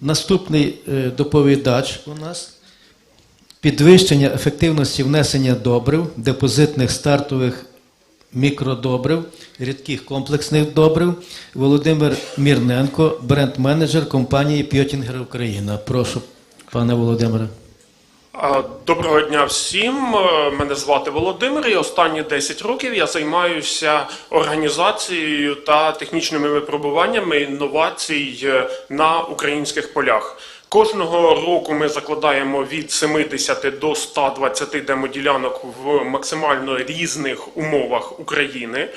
Наступний е, доповідач у нас підвищення ефективності внесення добрив, депозитних стартових мікродобрив, рідких комплексних добрив. Володимир Мірненко, бренд-менеджер компанії Пьотінгер Україна. Прошу, пане Володимире. Доброго дня всім. Е, Мене звати Володимир. І останні 10 років я займаюся організацією та технічними випробуваннями інновацій е, на українських полях. Кожного року ми закладаємо від 70 до 120 демоділянок в максимально різних умовах України.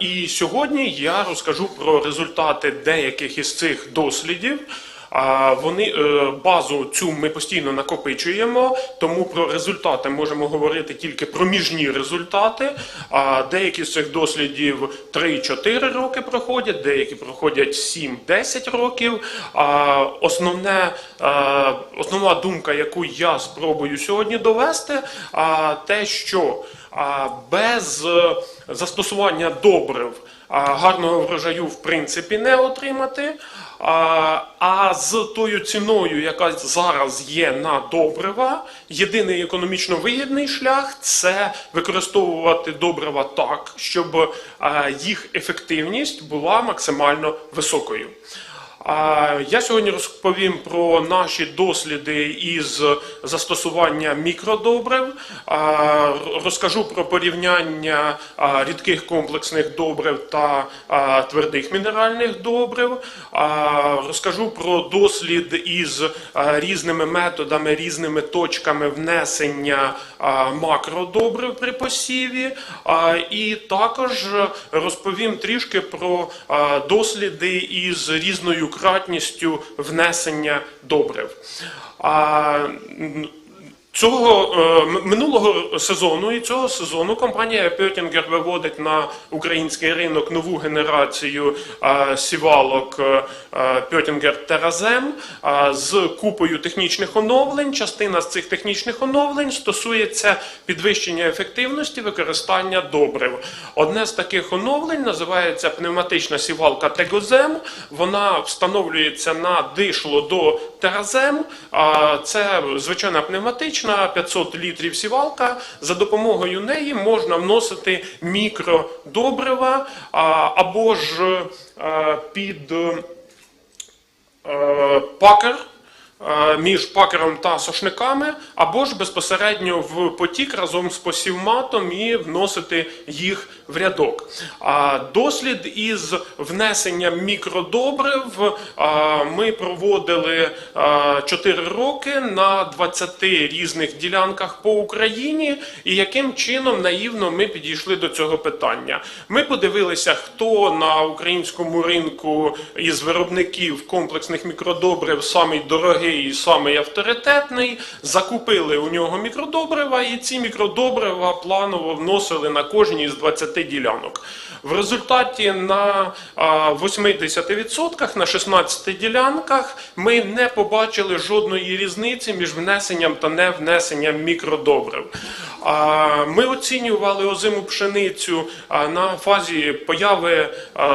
І сьогодні я розкажу про результати деяких із цих дослідів. Вони е, базу цю ми постійно накопичуємо, тому про результати можемо говорити тільки проміжні результати. А деякі з цих дослідів 3-4 роки проходять, деякі проходять 7-10 років. Основне, е, основна думка, яку я спробую сьогодні довести, те, що без е, застосування добрив гарного врожаю в принципі не отримати. А, з тою ціною, яка зараз є на добрива, єдиний економічно вигідний шлях це використовувати добрива так, щоб їх ефективність була максимально високою. Я сьогодні розповім про наші досліди із застосування мікродобрив, розкажу про порівняння рідких комплексних добрив та твердих мінеральних добрив, розкажу про дослід із різними методами, різними точками внесення макродобрив при посіві, і також розповім трішки про досліди із різною кратністю внесення добрив. А, Цього е, минулого сезону і цього сезону компанія Пьотінгер виводить на український ринок нову генерацію е, сівалок Пьотінгер Теразем е, з купою технічних оновлень. Частина з цих технічних оновлень стосується підвищення ефективності використання добрив. Одне з таких оновлень називається пневматична сівалка Тегозем. Вона встановлюється на дишло до Теразем. Це звичайна пневматична 500 літрів сівалка. За допомогою неї можна вносити мікродобрива або ж е, під е, пакер. е, Між пакером та сошниками, або ж безпосередньо в потік разом з посівматом і вносити їх в рядок. А дослід із внесенням мікродобрив ми проводили 4 роки на 20 різних ділянках по Україні. І яким чином наївно ми підійшли до цього питання? Ми подивилися, хто на українському ринку із виробників комплексних мікродобрив самий дорогий і самий авторитетний. Закупили у нього мікродобрива, і ці мікродобрива планово вносили на кожній з 20 ділянок. В результаті на 80% на 16 ділянках ми не побачили жодної різниці між внесенням та не внесенням мікродобрив. Ми оцінювали озиму пшеницю на фазі появи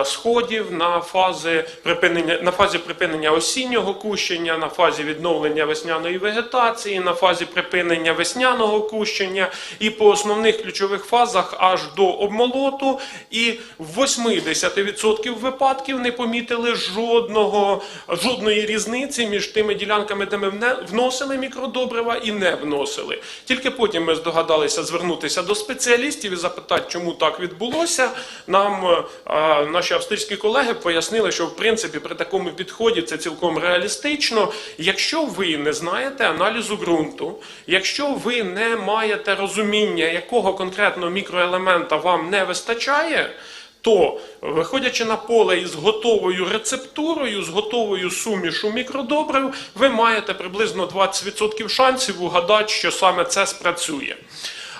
сходів, на фазі припинення на фазі припинення осіннього кущення, на фазі відновлення весняної вегетації, на фазі припинення весняного кущення і по основних ключових фазах аж до обмолоту. І в 80% випадків не помітили жодного, жодної різниці між тими ділянками, де ми вносили мікродобрива і не вносили. Тільки потім ми здогадалися звернутися до спеціалістів і запитати, чому так відбулося. Нам е, а, наші австрійські колеги пояснили, що в принципі при такому підході це цілком реалістично. Якщо ви не знаєте аналізу ґрунту, якщо ви не маєте розуміння, якого конкретно мікроелемента вам не вистачає. То, виходячи на поле із готовою рецептурою, з готовою сумішу мікродобрив, ви маєте приблизно 20% шансів угадати, що саме це спрацює.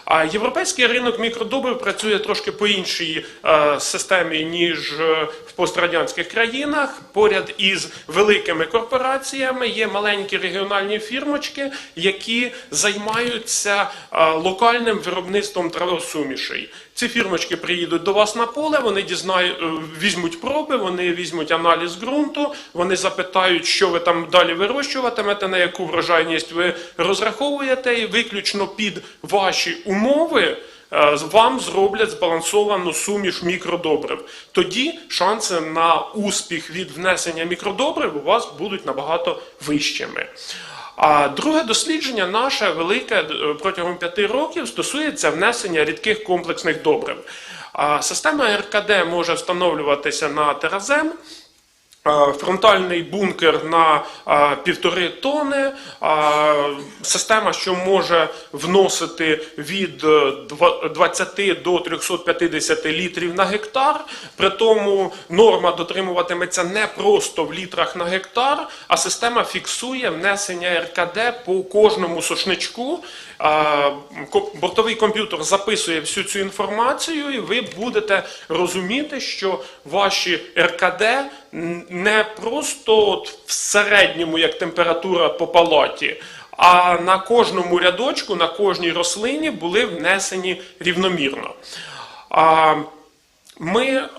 А європейський ринок мікродобрив працює трошки по іншій е, системі, ніж е, в пострадянських країнах. Поряд із великими корпораціями є маленькі регіональні фірмочки, які займаються е, локальним виробництвом травосумішей. Ці фірмочки приїдуть до вас на поле, вони дізнаю, е, візьмуть проби, вони візьмуть аналіз ґрунту, вони запитають, що ви там далі вирощуватимете, на яку врожайність ви розраховуєте, і виключно під ваші умови. е, Вам зроблять збалансовану суміш мікродобрив. Тоді шанси на успіх від внесення мікродобрив у вас будуть набагато вищими. А друге дослідження наше велике е, протягом п'яти років стосується внесення рідких комплексних добрив. Система РКД може встановлюватися на теразем. А, Фронтальний бункер на а, півтори тони, а, система, що може вносити від е, два- 20 до 350 літрів на гектар. При тому норма дотримуватиметься не просто в літрах на гектар, а система фіксує внесення РКД по кожному сушничку. Бортовий комп'ютер записує всю цю інформацію, і ви будете розуміти, що ваші РКД не просто от в середньому, як температура по палаті, а на кожному рядочку, на кожній рослині були внесені рівномірно. Ми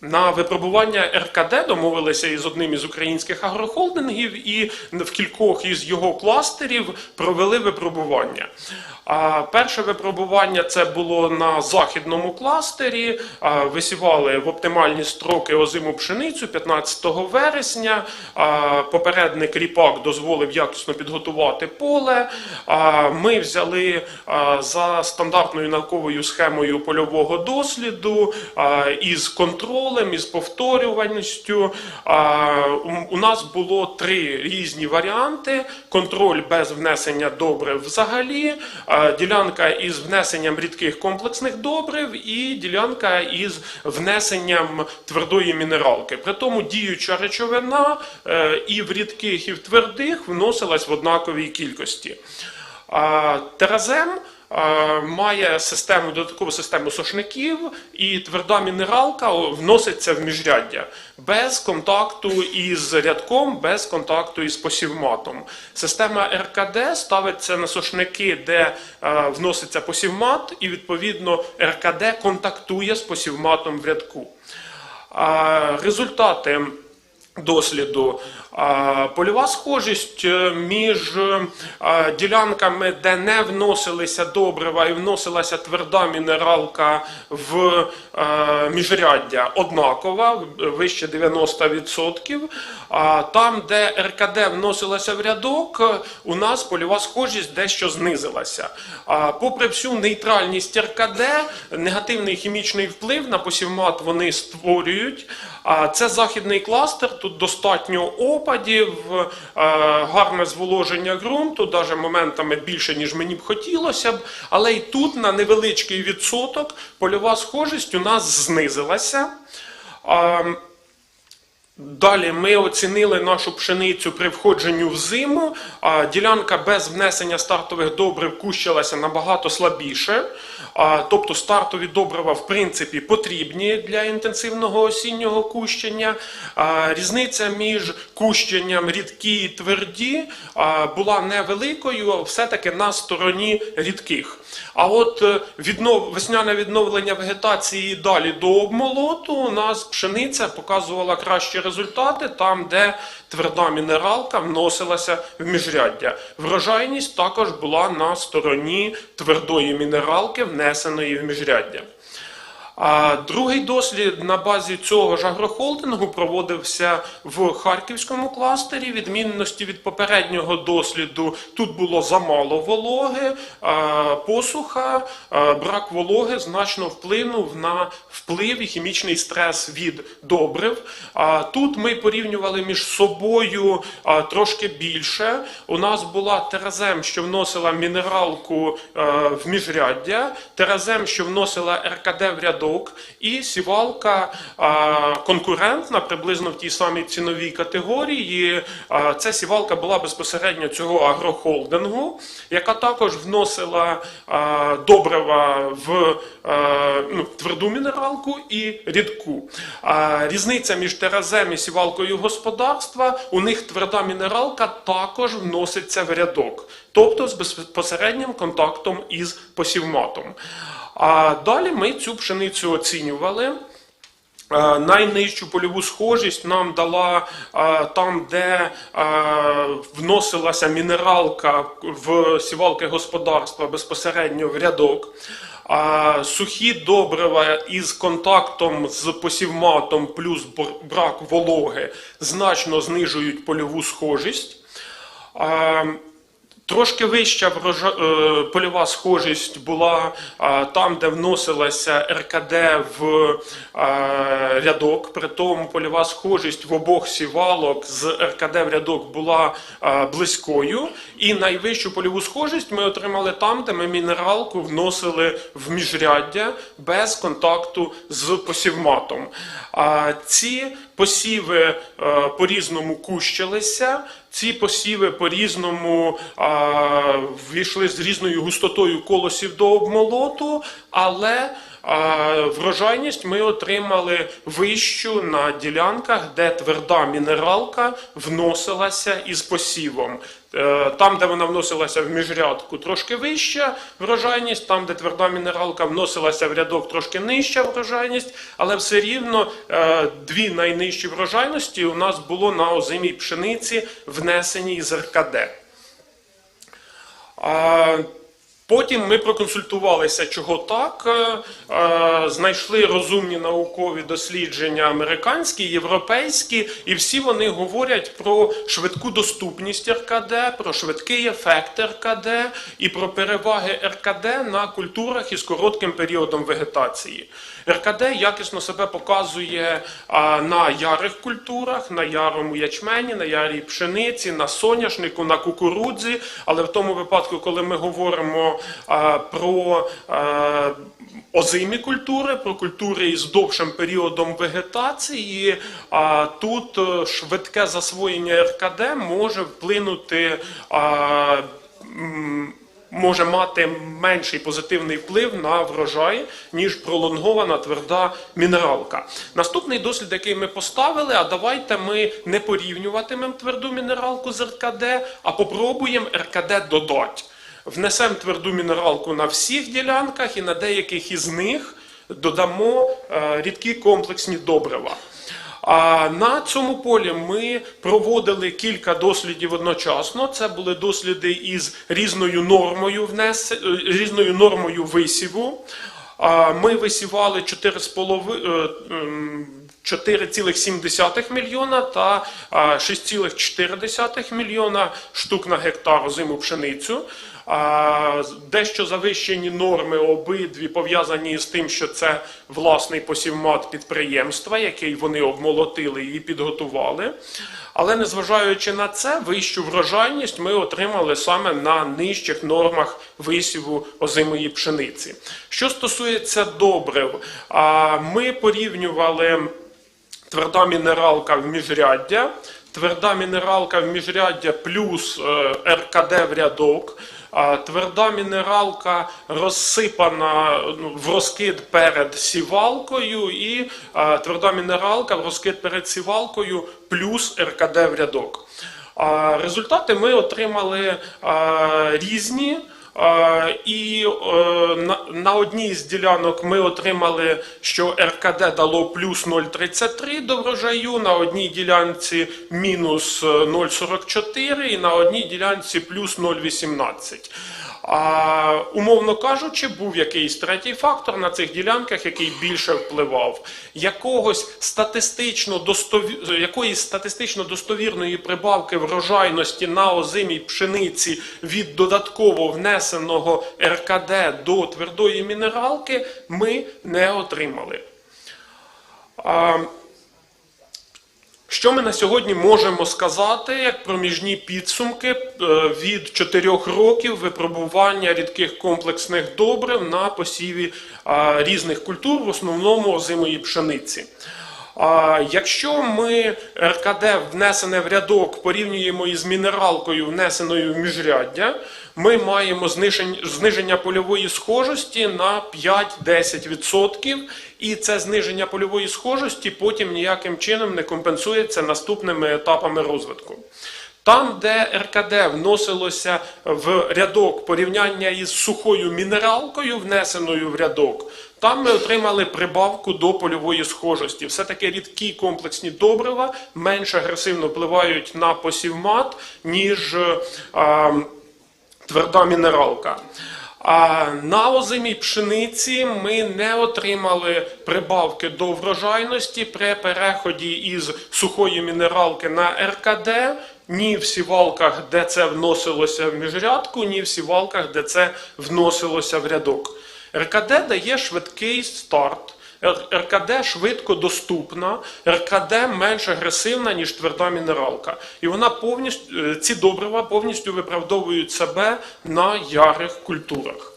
на випробування РКД домовилися із одним із українських агрохолдингів і в кількох із його кластерів провели випробування. Перше випробування це було на західному кластері. Висівали в оптимальні строки озиму пшеницю 15 вересня. Попередник ріпак дозволив якісно підготувати поле. Ми взяли за стандартною науковою схемою польового досліду із контролем, із повторюваністю. У- нас було три різні варіанти: контроль без внесення добрив взагалі, ділянка із внесенням рідких комплексних добрив і ділянка із внесенням твердої мінералки. При тому діюча речовина е, і в рідких, і в твердих вносилась в однаковій кількості. Теразем має систему, додаткову систему сошників, і тверда мінералка вноситься в міжряддя без контакту із рядком, без контакту із посівматом. Система РКД ставиться на сошники, де е, вноситься посівмат, і відповідно РКД контактує з посівматом в рядку. А, Результати досліду. Польова схожість е, між е, ділянками, де не вносилися добрива і вносилася тверда мінералка в е, міжряддя, однакова, вище 90%. А там, де РКД вносилася в рядок, у нас польова схожість дещо знизилася. Попри всю нейтральність РКД, негативний хімічний вплив на посівмат вони створюють. Це західний кластер, тут достатньо опадів, е, гарне зволоження ґрунту, навіть моментами більше, ніж мені б хотілося б. Але і тут на невеличкий відсоток польова схожість у нас знизилася. Далі ми оцінили нашу пшеницю при входженню в зиму. Ділянка без внесення стартових добрив кущилася набагато слабіше. Тобто стартові добрива, в принципі, потрібні для інтенсивного осіннього кущення. Різниця між кущенням рідкі і тверді була невеликою, все-таки на стороні рідких. А от е, віднов... весняне відновлення вегетації далі до обмолоту у нас пшениця показувала кращі результати там, де тверда мінералка вносилася в міжряддя. Врожайність також була на стороні твердої мінералки, внесеної в міжряддя. Другий дослід на базі цього ж агрохолдингу проводився в харківському кластері. Відмінності від попереднього досліду тут було замало вологи, посуха, брак вологи значно вплинув на вплив і хімічний стрес від добрив. А тут ми порівнювали між собою трошки більше. У нас була теразем, що вносила мінералку в міжряддя, теразем, що вносила РКД в рядок. Рядок, і сівалка конкурентна, приблизно в тій самій ціновій категорії. Ця сівалка була безпосередньо цього агрохолдингу, яка також вносила добрива в ну, тверду мінералку і рідку. Різниця між теразем і сівалкою господарства, у них тверда мінералка також вноситься в рядок, тобто з безпосереднім контактом із посівматом. А далі ми цю пшеницю оцінювали. Е, Найнижчу польову схожість нам дала е, там, де е, вносилася мінералка в сівалки господарства безпосередньо в рядок. Сухі добрива із контактом з посівматом плюс брак вологи значно знижують польову схожість. Трошки вища врожа... е, польова схожість була там, де вносилася РКД в е, рядок. При тому польова схожість в обох сівалок з РКД в рядок була е, близькою. І найвищу польову схожість ми отримали там, де ми мінералку вносили в міжряддя без контакту з посівматом. Ці посіви е, по-різному кущилися. Ці посіви по-різному війшли ввійшли з різною густотою колосів до обмолоту, але врожайність ми отримали вищу на ділянках, де тверда мінералка вносилася із посівом. Е, Там, де вона вносилася в міжрядку, трошки вища врожайність, там, де тверда мінералка вносилася в рядок, трошки нижча врожайність, але все рівно е, дві найнижчі врожайності у нас було на озимій пшениці, внесеній з РКД. Потім ми проконсультувалися, чого так. е, е, Знайшли розумні наукові дослідження американські, європейські, і всі вони говорять про швидку доступність РКД, про швидкий ефект РКД і про переваги РКД на культурах із коротким періодом вегетації. РКД якісно себе показує на ярих культурах, на ярому ячмені, на ярій пшениці, на соняшнику, на кукурудзі. Але в тому випадку, коли ми говоримо про озимі культури, про культури із довшим періодом вегетації, тут е, швидке засвоєння РКД може вплинути. Може мати менший позитивний вплив на врожай, ніж пролонгована тверда мінералка. Наступний дослід, який ми поставили, а давайте ми не порівнюватимемо тверду мінералку з РКД, а попробуємо РКД додати. Внесемо тверду мінералку на всіх ділянках і на деяких із них додамо е, рідкі комплексні добрива. А на цьому полі ми проводили кілька дослідів одночасно. Це були досліди із різною нормою внес... е, різною нормою висіву. Ми висівали 4,5 е, ем, 4,7 мільйона та а, 6,4 мільйона штук на гектар озиму пшеницю. Дещо завищені норми обидві пов'язані з тим, що це власний посівмат підприємства, який вони обмолотили і підготували. Але незважаючи на це, вищу врожайність ми отримали саме на нижчих нормах висіву озимої пшениці. Що стосується добрив, ми порівнювали тверда мінералка в міжряддя, тверда мінералка в міжряддя плюс е, РКД в рядок. Тверда мінералка розсипана ну, в розкид перед сівалкою, і тверда мінералка в розкид перед сівалкою плюс РКД в рядок. Результати ми отримали різні. Е, І е, на, одній з ділянок ми отримали, що РКД дало плюс 0,33 до врожаю, на одній ділянці мінус е, 0,44 і на одній ділянці плюс 0,18. А, умовно кажучи, був якийсь третій фактор на цих ділянках, який більше впливав. Якогось статистично достові... якоїсь статистично достовірної прибавки врожайності на озимій пшениці від додатково внесеного РКД до твердої мінералки ми не отримали. А, Що ми на сьогодні можемо сказати як проміжні підсумки е, від 4 років випробування рідких комплексних добрив на посіві різних культур, в основному озимої пшениці? Якщо ми РКД внесене в рядок порівнюємо із мінералкою, внесеною в міжряддя, ми маємо зниження польової схожості на 5-10%, і це зниження польової схожості потім ніяким чином не компенсується наступними етапами розвитку. Там, де РКД вносилося в рядок порівняння із сухою мінералкою, внесеною в рядок, там ми отримали прибавку до польової схожості. Все-таки рідкі комплексні добрива менш агресивно впливають на посівмат, ніж е, а, тверда мінералка. А на озимій пшениці ми не отримали прибавки до врожайності при переході із сухої мінералки на РКД, ні в сівалках, де це вносилося в міжрядку, ні в сівалках, де це вносилося в рядок. РКД дає швидкий старт. РКД швидко доступна, РКД менш агресивна, ніж тверда мінералка. І вона повністю, е, ці добрива повністю виправдовують себе на ярих культурах.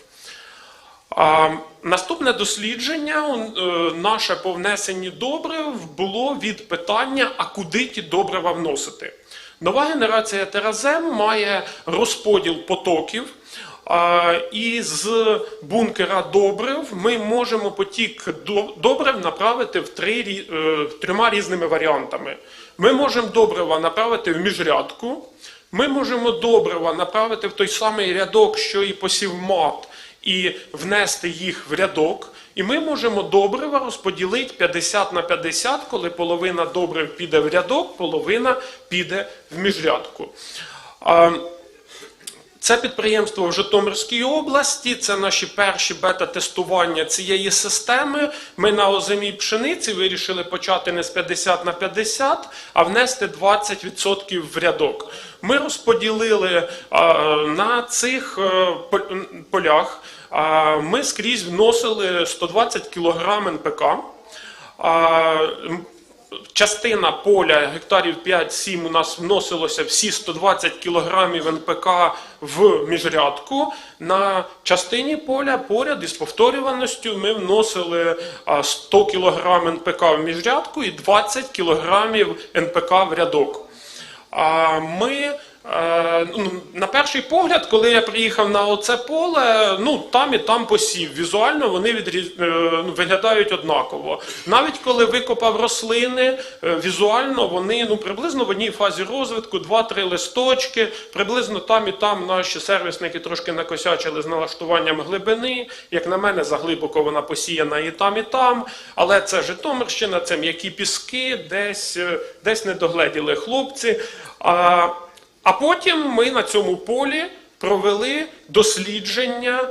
А, наступне дослідження е, наше по внесенні добрив було від питання, а куди ті добрива вносити. Нова генерація теразем має розподіл потоків. І з бункера добрив ми можемо потік до- добрив направити в три, е, трьома різними варіантами. Ми можемо добрива направити в міжрядку, ми можемо добрива направити в той самий рядок, що і посівмат, і внести їх в рядок. І ми можемо добрива розподілити 50 на 50, коли половина добрив піде в рядок, половина піде в міжрядку. Це підприємство в Житомирській області. Це наші перші бета-тестування цієї системи. Ми на озимій пшениці вирішили почати не з 50 на 50, а внести 20% в рядок. Ми розподілили на цих е, полях. а, Ми скрізь вносили 120 кг НПК. Частина поля гектарів 5-7 у нас вносилося всі 120 кілограмів НПК в міжрядку. На частині поля поряд із повторюваністю ми вносили 100 кілограм НПК в міжрядку і 20 кілограмів НПК в рядок. Ми на перший погляд, коли я приїхав на оце поле, ну там і там посів. Візуально вони відріз... е, ну, виглядають однаково. Навіть коли викопав рослини, е, візуально вони ну, приблизно в одній фазі розвитку, 2-3 листочки, приблизно там і там наші сервісники трошки накосячили з налаштуванням глибини. Як на мене, заглибоко вона посіяна і там, і там. Але це Житомирщина, це м'які піски, десь, е, десь не догледіли хлопці. А, а потім ми на цьому полі провели дослідження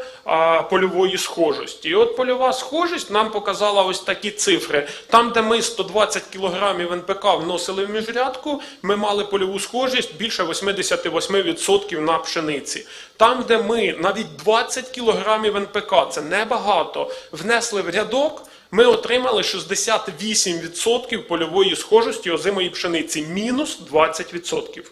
польової схожості. І от польова схожість нам показала ось такі цифри. Там, де ми 120 кг НПК вносили в міжрядку, ми мали польову схожість більше 88% на пшениці. Там, де ми навіть 20 кг НПК, це небагато, внесли в рядок. Ми отримали 68% польової схожості озимої пшениці, мінус 20%.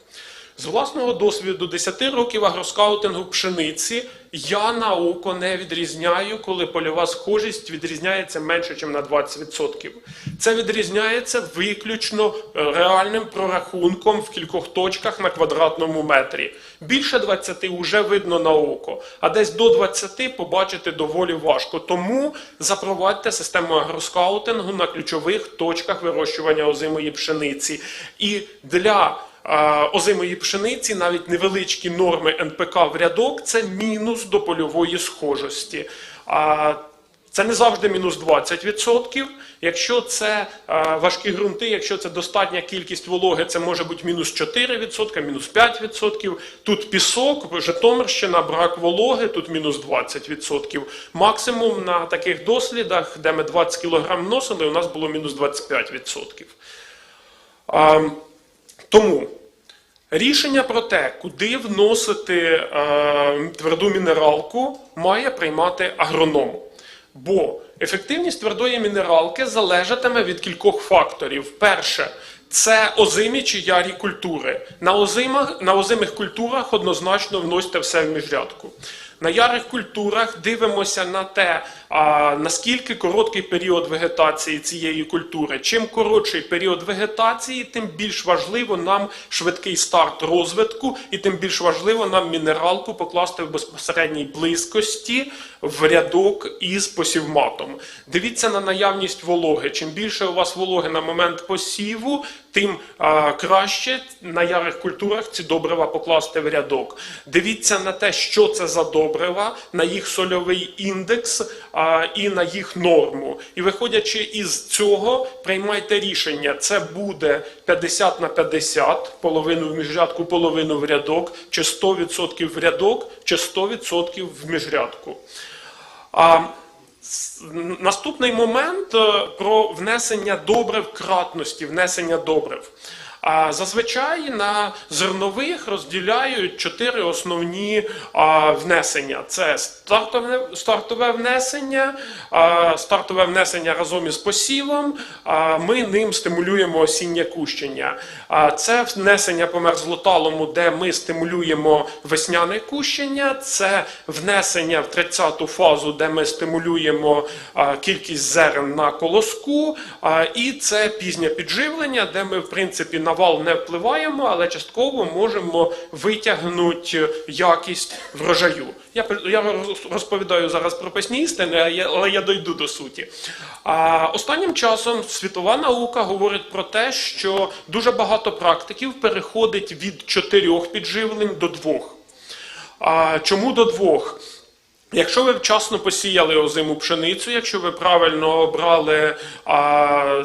З власного досвіду 10 років агроскаутингу пшениці я на око не відрізняю, коли польова схожість відрізняється менше, ніж на 20%. Це відрізняється виключно е, реальним прорахунком в кількох точках на квадратному метрі. Більше 20 вже видно на око, а десь до 20 побачити доволі важко. Тому запровадьте систему агроскаутингу на ключових точках вирощування озимої пшениці. І для озимої пшениці навіть невеличкі норми НПК в рядок це мінус до польової схожості. Це не завжди мінус 20%. Якщо це важкі ґрунти, якщо це достатня кількість вологи, це може бути мінус 4%, мінус 5%. Тут пісок, Житомирщина, брак вологи, тут мінус 20%. Максимум на таких дослідах, де ми 20 кг носили, у нас було мінус 25%. Тому рішення про те, куди вносити е, тверду мінералку, має приймати агроном. Бо ефективність твердої мінералки залежатиме від кількох факторів. Перше, Це озимі чи ярі культури. На, озимах, на озимих культурах однозначно вносьте все в міжрядку. На ярих культурах дивимося на те, а, наскільки короткий період вегетації цієї культури. Чим коротший період вегетації, тим більш важливо нам швидкий старт розвитку, і тим більш важливо нам мінералку покласти в безпосередній близькості в рядок із посівматом. Дивіться на наявність вологи. Чим більше у вас вологи на момент посіву, тим а, краще на ярих культурах ці добрива покласти в рядок. Дивіться на те, що це за добрива, на їх сольовий індекс і на їх норму. І виходячи із цього, приймайте рішення. Це буде 50 на 50, половину в міжрядку, половину в рядок, чи 100% в рядок, чи 100% в міжрядку. А, Наступний момент е, про внесення добрив кратності, внесення добрив. А зазвичай на зернових розділяють чотири основні а, внесення: це стартове, стартове внесення, а, стартове внесення разом із посівом. А, ми ним стимулюємо осіннє кущення. А, це внесення по мерзлоталому, де ми стимулюємо весняне кущення. Це внесення в 30-ту фазу, де ми стимулюємо а, кількість зерен на колоску. А, і це пізнє підживлення, де ми, в принципі, на вал не впливаємо, але частково можемо витягнути якість врожаю. Я, я розповідаю зараз про писні істини, але я дойду до суті. А, останнім часом світова наука говорить про те, що дуже багато практиків переходить від чотирьох підживлень до двох. А, чому до двох? Якщо ви вчасно посіяли озиму пшеницю, якщо ви правильно обрали а,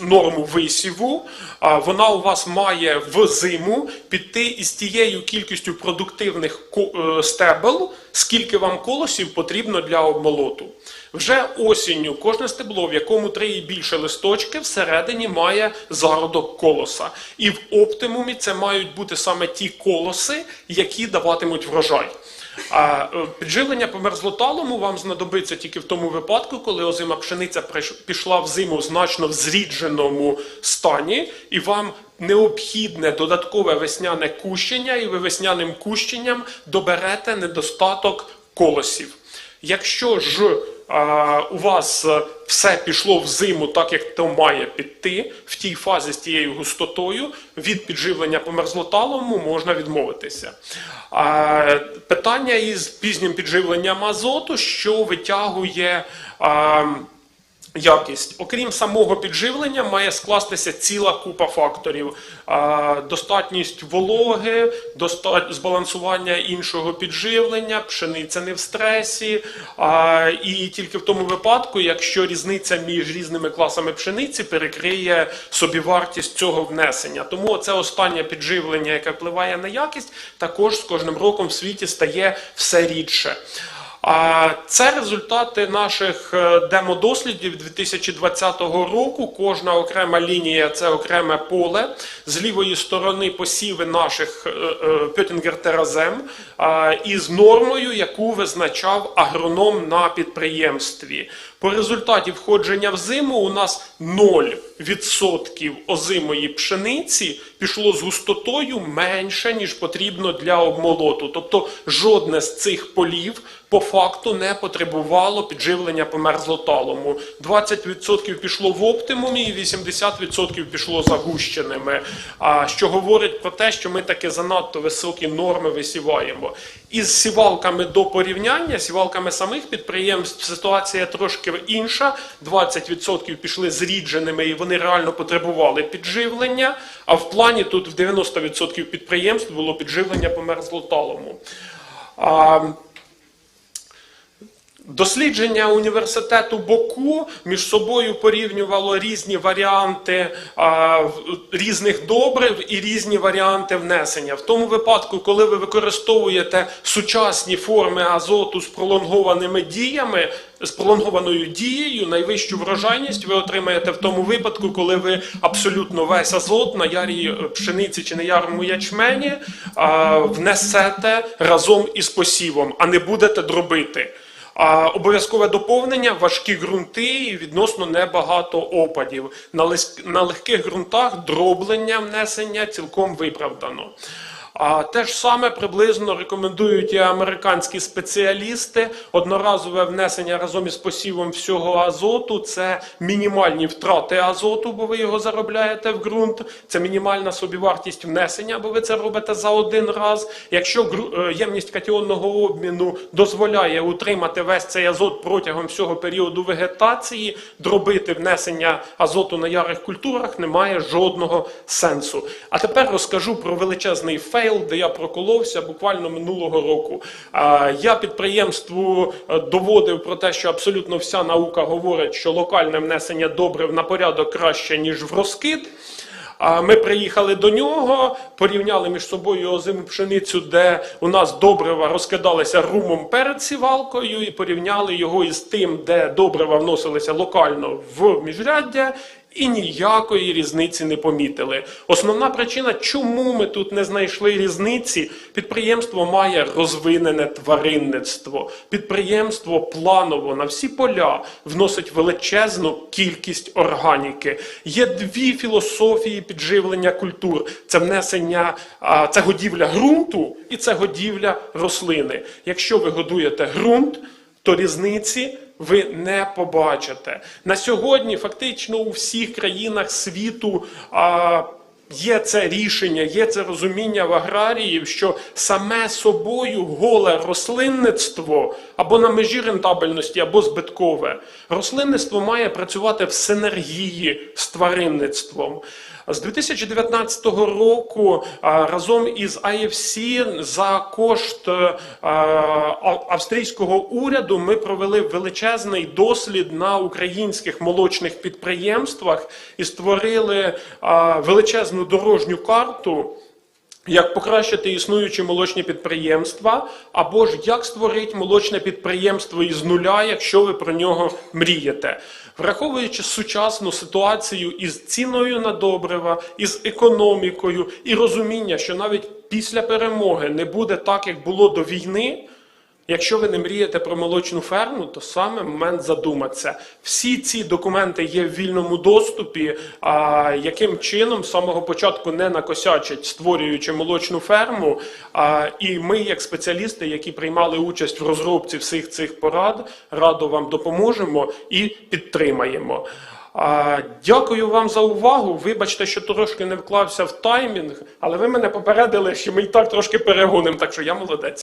норму висіву, а, вона у вас має в зиму піти із тією кількістю продуктивних е, стебел, скільки вам колосів потрібно для обмолоту. Вже осінню кожне стебло, в якому три і більше листочки, всередині має зародок колоса. І в оптимумі це мають бути саме ті колоси, які даватимуть врожай. А е, підживлення по мерзлоталому вам знадобиться тільки в тому випадку, коли озима пшениця пішла в зиму значно в зрідженому стані, і вам необхідне додаткове весняне кущення, і ви весняним кущенням доберете недостаток колосів. Якщо ж у вас е, все пішло в зиму так, як то має піти, в тій фазі з тією густотою, від підживлення по мерзлоталому можна відмовитися. Питання із пізнім підживленням азоту, що витягує. Якість, окрім самого підживлення, має скластися ціла купа факторів: достатність вологи, збалансування іншого підживлення, пшениця не в стресі. І тільки в тому випадку, якщо різниця між різними класами пшениці перекриє собівартість цього внесення. Тому це останнє підживлення, яке впливає на якість, також з кожним роком в світі стає все рідше. Це результати наших е, демодослідів 2020 року. Кожна окрема лінія це окреме поле. З лівої сторони посіви наших Пьотінгер Теразем із нормою, яку визначав агроном на підприємстві. По результаті входження в зиму у нас 0% озимої пшениці пішло з густотою менше, ніж потрібно для обмолоту. Тобто жодне з цих полів по факту не потребувало підживлення по мерзлоталому. 20% пішло в оптимумі, і 80% пішло загущеними. А що говорить про те, що ми таки занадто високі норми висіваємо. Із сівалками до порівняння, сівалками самих підприємств ситуація трошки інша. 20% пішли зрідженими і вони реально потребували підживлення. А в плані тут в 90% підприємств було підживлення по мерзлоталому. Дослідження університету Боку між собою порівнювало різні варіанти а, різних добрив і різні варіанти внесення. В тому випадку, коли ви використовуєте сучасні форми азоту з пролонгованими діями, з пролонгованою дією, найвищу врожайність ви отримаєте в тому випадку, коли ви абсолютно весь азот на ярій пшениці чи на ярому ячмені а, внесете разом із посівом, а не будете дробити. А обов'язкове доповнення важкі ґрунти і відносно небагато опадів. На, легких ґрунтах дроблення внесення цілком виправдано. А те ж саме приблизно рекомендують і американські спеціалісти. Одноразове внесення разом із посівом всього азоту це мінімальні втрати азоту, бо ви його заробляєте в ґрунт. Це мінімальна собівартість внесення, бо ви це робите за один раз. Якщо е, ємність катіонного обміну дозволяє утримати весь цей азот протягом всього періоду вегетації, дробити внесення азоту на ярих культурах немає жодного сенсу. А тепер розкажу про величезний фейл, де я проколовся буквально минулого року. Я підприємству е, доводив про те, що абсолютно вся наука говорить, що локальне внесення добрив на порядок краще, ніж в розкид. Ми приїхали до нього, порівняли між собою озиму пшеницю, де у нас добрива розкидалися румом перед сівалкою, і порівняли його із тим, де добрива вносилися локально в міжряддя, і ніякої різниці не помітили. Основна причина, чому ми тут не знайшли різниці, підприємство має розвинене тваринництво. Підприємство планово на всі поля вносить величезну кількість органіки. Є дві філософії підживлення культур: це внесення, це годівля ґрунту і це годівля рослини. Якщо ви годуєте ґрунт, то різниці ви не побачите. На сьогодні фактично у всіх країнах світу. А, Є це рішення, є це розуміння в аграріїв, що саме собою голе рослинництво або на межі рентабельності, або збиткове. Рослинництво має працювати в синергії з тваринництвом. З 2019 року разом із IFC за кошт е, австрійського уряду ми провели величезний дослід на українських молочних підприємствах і створили величезну дорожню карту. Як покращити існуючі молочні підприємства, або ж як створити молочне підприємство із нуля, якщо ви про нього мрієте, враховуючи сучасну ситуацію із ціною на добрива, із економікою і розуміння, що навіть після перемоги не буде так, як було до війни. Якщо ви не мрієте про молочну ферму, то саме момент задуматися. Всі ці документи є в вільному доступі. А яким чином з самого початку не накосячать, створюючи молочну ферму. А, і ми, як спеціалісти, які приймали участь в розробці всіх цих порад, радо вам допоможемо і підтримаємо. А, дякую вам за увагу. Вибачте, що трошки не вклався в таймінг, але ви мене попередили, що ми і так трошки перегонимо, так що я молодець.